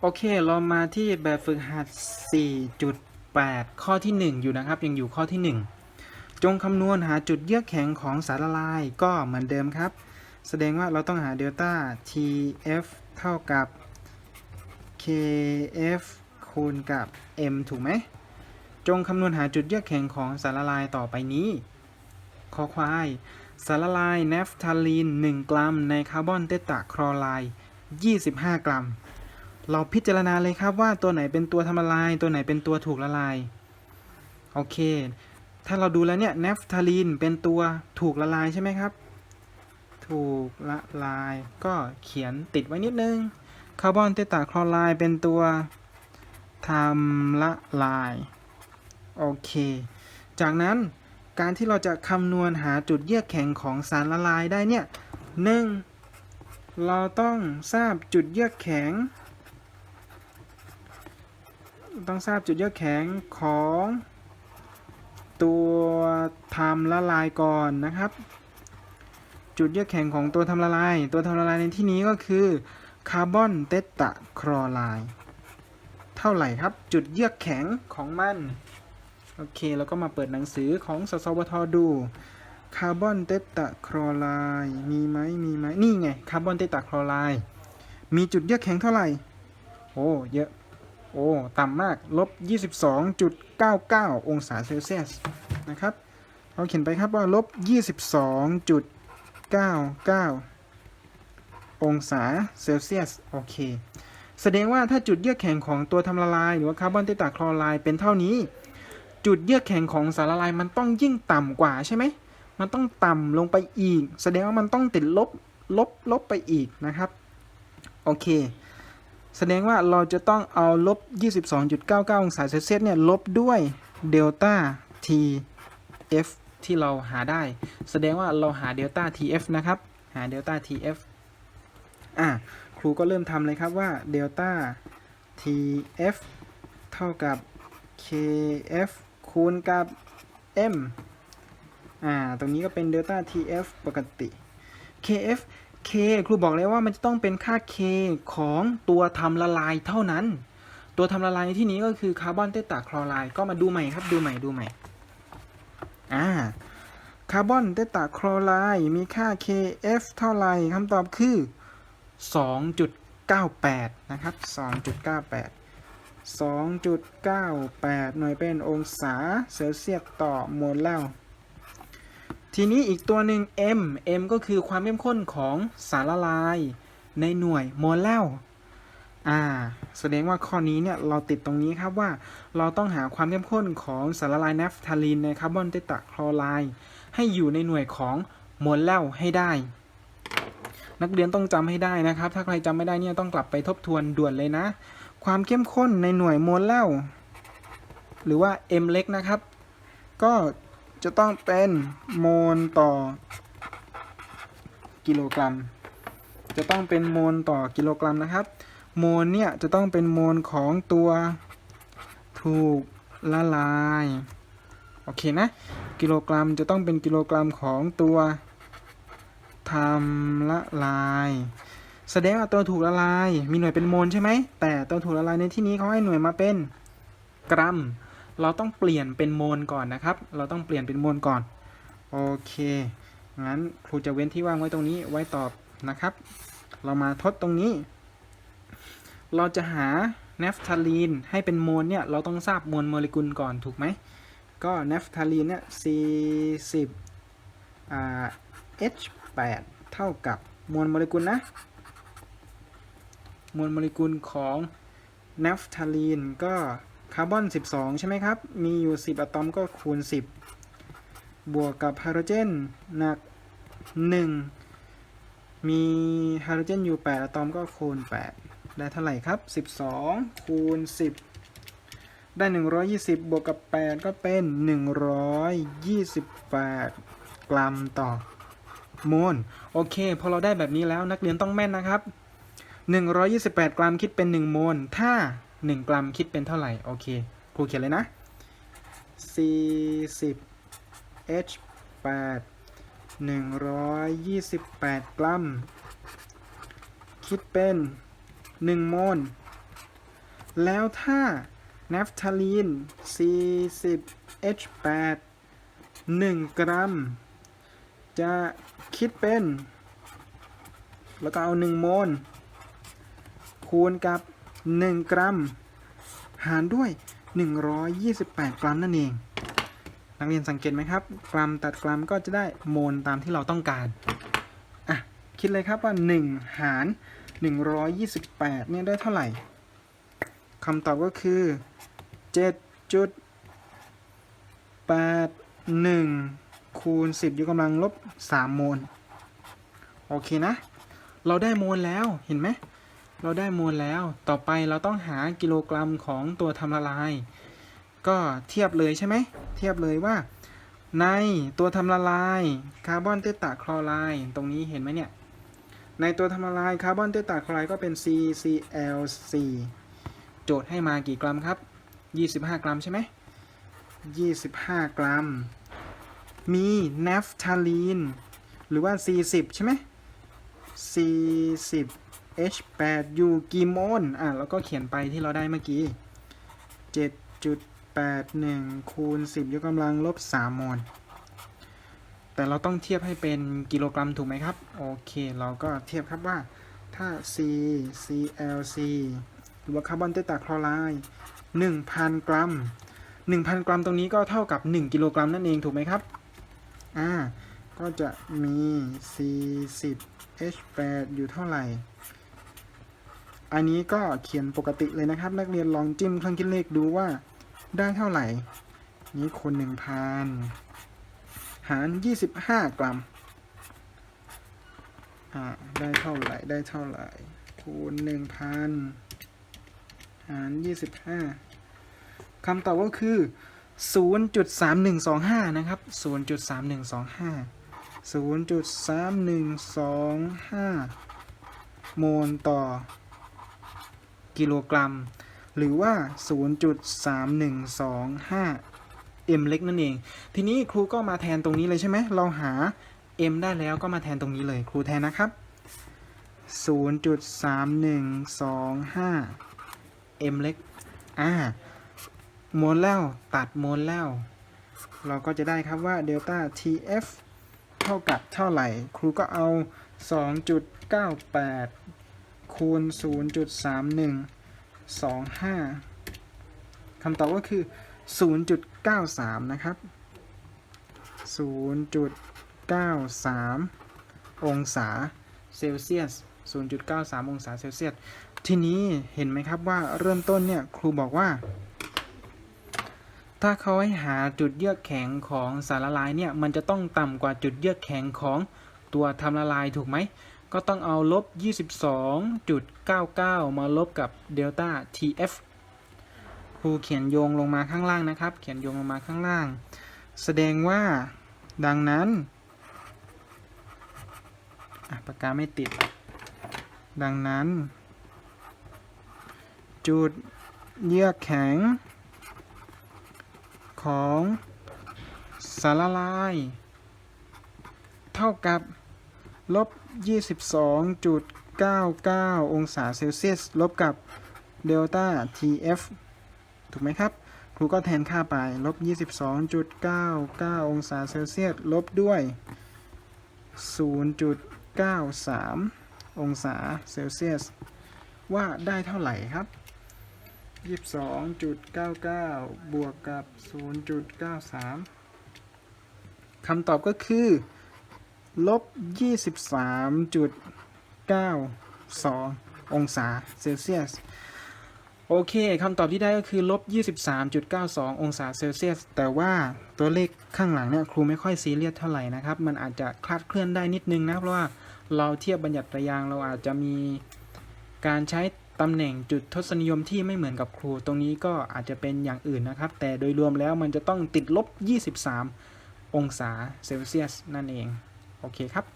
โอเค เรามาที่แบบฝึกหัด 4.8 ข้อที่ 1 อยู่นะครับ ยังอยู่ข้อที่ 1 จงคำนวณหาจุดเยือกแข็งของสารละลายก็เหมือนเดิมครับ แสดงว่าเราต้องหาเดลต้า TF เท่ากับ KF คูณกับ M ถูกไหม จงคำนวณหาจุดเยือกแข็งของสารละลายต่อไปนี้คอควาย สารละลายเนฟทาลีน 1 กรัม ในคาร์บอนเตตราคลอไรด์25 กรัม เราพิจารณาเลยครับว่าตัวไหนเป็นตัวทำละลาย ตัวไหนเป็นตัวถูกละลาย โอเค ถ้าเราดูแล้วเนี่ยเนฟทาลีนเป็นตัวถูกละลายใช่ไหมครับ ถูกละลาย ก็เขียนติดไว้นิดนึง คาร์บอนเตตาคลอไรด์เป็นตัวทำละลาย โอเค จากนั้นการที่เราจะคำนวณหาจุดเยือกแข็งของสารละลายได้เนี่ยหนึ่งเราต้องทราบจุดเยือกแข็ง ต้องทราบจุดเยือกแข็งของตัวทำละลายก่อนนะครับ จุดเยือกแข็งของตัวทำละลาย ตัวทำละลายในที่นี้ก็คือคาร์บอนเตตราคลอไรด์เท่าไหร่ครับจุดเยือกแข็งของมันโอเคแล้วก็มาเปิดหนังสือของสสวทดูคาร์บอนเตตราคลอไรด์มีไหมมีไหมนี่ไงคาร์บอนเตตราคลอไรด์มีจุดเยือกแข็งเท่าไหร่โอ้เยอะ โอ้ ต่ำมากลบ 22.99 องศาเซลเซียสนะครับเราเขียนไปครับว่าลบ 22.99 องศาเซลเซียสโอเค แสดงว่าถ้าจุดเยือกแข็งของตัวทำละลาย หรือว่าคาร์บอนเตตาคลอไรด์เป็นเท่านี้ จุดเยือกแข็งของสารละลายมันต้องยิ่งต่ำกว่าใช่ไหมมันต้องต่ำลงไปอีก แสดงว่ามันต้องติดลบลบลบไปอีกนะครับ โอเค แสดงว่าเราจะต้องเอาลบ 22.99 องศาเซลเซียสเนี่ยลบด้วยเดลต้า TF ที่เราหาได้ แสดงว่าเราหาเดลต้า TF นะครับ หาเดลต้า TF อะครูก็เริ่มทำเลยครับว่าเดลต้า TF เท่ากับ KF คูณกับ M อ่า ตรงนี้ก็เป็นเดลต้า TF ปกติ KF K ครูบอกเลยว่ามันจะต้องเป็นค่า K ของตัวทำละลายเท่านั้น ตัวทำละลายในที่นี้ก็คือคาร์บอนเตตราคลอไรด์ก็มาดูใหม่ครับดูใหม่ดูใหม่อ่าคาร์บอนเตตราคลอไรด์มีค่า KF เท่าไหร่คำตอบคือ 2.98 นะครับ 2.98 2.98 หน่วยเป็นองศาเซลเซียสต่อโมลแล้ว ทีนี้อีกตัวหนึ่ง m m ก็คือความเข้มข้นของสารละลาย ในหน่วยโมลลอ่าแสดงว่าข้อนี้เนี่ยเราติดตรงนี้ครับว่าเราต้องหาความเข้มข้นของสารละลายนัฟทาลีนในคาร์บอนเตตาคลอไรด์ให้อยู่ในหน่วยของโมลลให้ได้ นักเรียนต้องจำให้ได้นะครับ ถ้าใครจำไม่ได้เนี่ยต้องกลับไปทบทวนด่วนเลยนะ ความเข้มข้นในหน่วยโมลลหรือว่า m เล็กนะครับ ก็ จะต้องเป็นโมลต่อ กิโลกรัม จะต้องเป็นโมลต่อกิโลกรัมนะครับ โมลเนี่ยจะต้องเป็นโมลของตัวถูกละลายโอเคนะกิโลกรัมจะต้องเป็นกิโลกรัมของตัวทำละลาย แสดงว่าตัวถูกละลาย มีหน่วยเป็นโมลใช่ไหมแต่ตัวถูกละลายในที่นี้เขาให้หน่วยมาเป็นกรัม เราต้องเปลี่ยนเป็นโมลก่อนนะครับ เราต้องเปลี่ยนเป็นโมลก่อน โอเค งั้นครูจะเว้นที่ว่างไว้ตรงนี้ไว้ตอบนะครับ เรามาทดตรงนี้ เราจะหาเนฟทาลีนให้เป็นโมลเนี่ย เราต้องทราบมวลโมเลกุลก่อนถูกไหม ก็เนฟทาลีนเนี่ย40อ่า H8 เท่ากับมวลโมเลกุลนะ มวลโมเลกุลของเนฟทาลีนก็ คาร์บอน 12 ใช่ไหมครับ มีอยู่ 10 อะตอมก็คูณ 10 บวกกับไฮโดรเจนหนัก 1 มีไฮโดรเจนอยู่ 8 อะตอมก็คูณ 8 ได้เท่าไหร่ครับ 12 คูณ 10 ได้ 120 บวกกับ 8 ก็เป็น 128 กรัมต่อโมลโอเค พอเราได้แบบนี้แล้วนักเรียนต้องแม่นนะครับ 128 กรัมคิดเป็น 1 โมลถ้า 1 กรัมคิดเป็นเท่าไหร่ โอเค ครูเขียนเลยนะ 40 H 8 128 กรัม คิดเป็น 1 โมล แล้วถ้านัฟทาลีน 40 H8 1 กรัม จะคิดเป็น แล้วก็เอา 1 โมล คูณกับ 1 กรัม หารด้วย 128 กรัมนั่นเอง นักเรียนสังเกตไหมครับ กรัมตัดกรัมก็จะได้โมลตามที่เราต้องการอะคิดเลยครับว่า 1 หาร 128เนี่ยได้เท่าไหร่คำตอบก็คือ 7.81 คูณ 10 ยกกำลังลบ 3 โมล โอเคนะ เราได้โมลแล้วเห็นไหม เราได้โมลแล้ว ต่อไปเราต้องหากิโลกรัมของตัวทำละลาย ก็เทียบเลยใช่ไหม เทียบเลยว่า ในตัวทำละลายคาร์บอนเตตาคลอไรด์ตรงนี้เห็นไหมเนี่ย ในตัวทำละลายคาร์บอนเตตาคลอไรด์ก็เป็น CCl4 โจทย์ให้มากี่กรัมครับ 25 กรัมใช่ไหม 25 กรัม มีนัฟทาลีน หรือว่า 40 ใช่ไหม 40 H8 อยู่กี่โมลอะแล้วก็เขียนไปที่เราได้เมื่อกี้ 7.81 คูณ 10 ยกกำลังลบ 3 โมล แต่เราต้องเทียบให้เป็นกิโลกรัมถูกไหมครับ โอเค เราก็เทียบครับว่าถ้า C ClC หรือว่าคาร์บอนเตตาคลอไรด์1,000 กรัม 1,000 กรัมตรงนี้ก็เท่ากับ 1 กิโลกรัมนั่นเองถูกไหมครับ อ่า ก็จะมี40 H8 อยู่เท่าไหร่ อันนี้ก็เขียนปกติเลยนะครับ นักเรียนลองจิ้มเครื่องคิดเลขดูว่าได้เท่าไหร่ นี้คูณ1,000หาร25กรัมอ่าได้เท่าไหร่ได้เท่าไหร่คูณ1,000หาร25คำตอบก็คือ 0.3125 นะครับ 0.3125 0.3125 โมลต่อ กิโลกรัม หรือว่า 0.3125 m เล็กนั่นเอง ทีนี้ครูก็มาแทนตรงนี้เลยใช่ไหม เราหา m ได้แล้วก็มาแทนตรงนี้เลย ครูแทนนะครับ 0.3125 m เล็ก อ่าโมลแล้วตัดโมลแล้ว เราก็จะได้ครับว่าเดลต้า TF เท่ากับเท่าไหร่ ครูก็เอา 2.98 คูณ 0.3125คำตอบก็คือ 0.93 นะครับ 0.93 องศาเซลเซียส 0.93 องศาเซลเซียส ทีนี้เห็นไหมครับว่าเริ่มต้นเนี่ยครูบอกว่า ถ้าเขาให้หาจุดเยือกแข็งของสารละลายเนี่ย มันจะต้องต่ำกว่าจุดเยือกแข็งของตัวทำละลายถูกไหม ก็ต้องเอาลบ 22.99 มาลบกับเดลต้า TF ครูเขียนโยงลงมาข้างล่างนะครับ เขียนโยงลงมาข้างล่าง แสดงว่าดังนั้นอะปากกาไม่ติด ดังนั้น จุดเยือกแข็ง ของสารละลาย เท่ากับ ลบ 22.99 องศาเซลเซียส ลบกับเดลต้า TF ถูกไหมครับ ครูก็แทนค่าไป ลบ 22.99 องศาเซลเซียส ลบด้วย 0.93 องศาเซลเซียส ว่าได้เท่าไหร่ครับ 22.99 บวกกับ 0.93 คำตอบก็คือ ลบ 23.92 องศาเซลเซียส โอเคคำตอบที่ได้ก็คือลบ 23.92 องศาเซลเซียส แต่ว่าตัวเลขข้างหลังเนี่ยครูไม่ค่อยซีเรียสเท่าไหร่นะครับ มันอาจจะคลาดเคลื่อนได้นิดนึงนะ เพราะว่าเราเทียบบัญญัติระยางเราอาจจะมีการใช้ตำแหน่งจุดทศนิยมที่ไม่เหมือนกับครู ตรงนี้ก็อาจจะเป็นอย่างอื่นนะครับ แต่โดยรวมแล้วมันจะต้องติดลบ 23 องศาเซลเซียสนั่นเอง โอเคครับ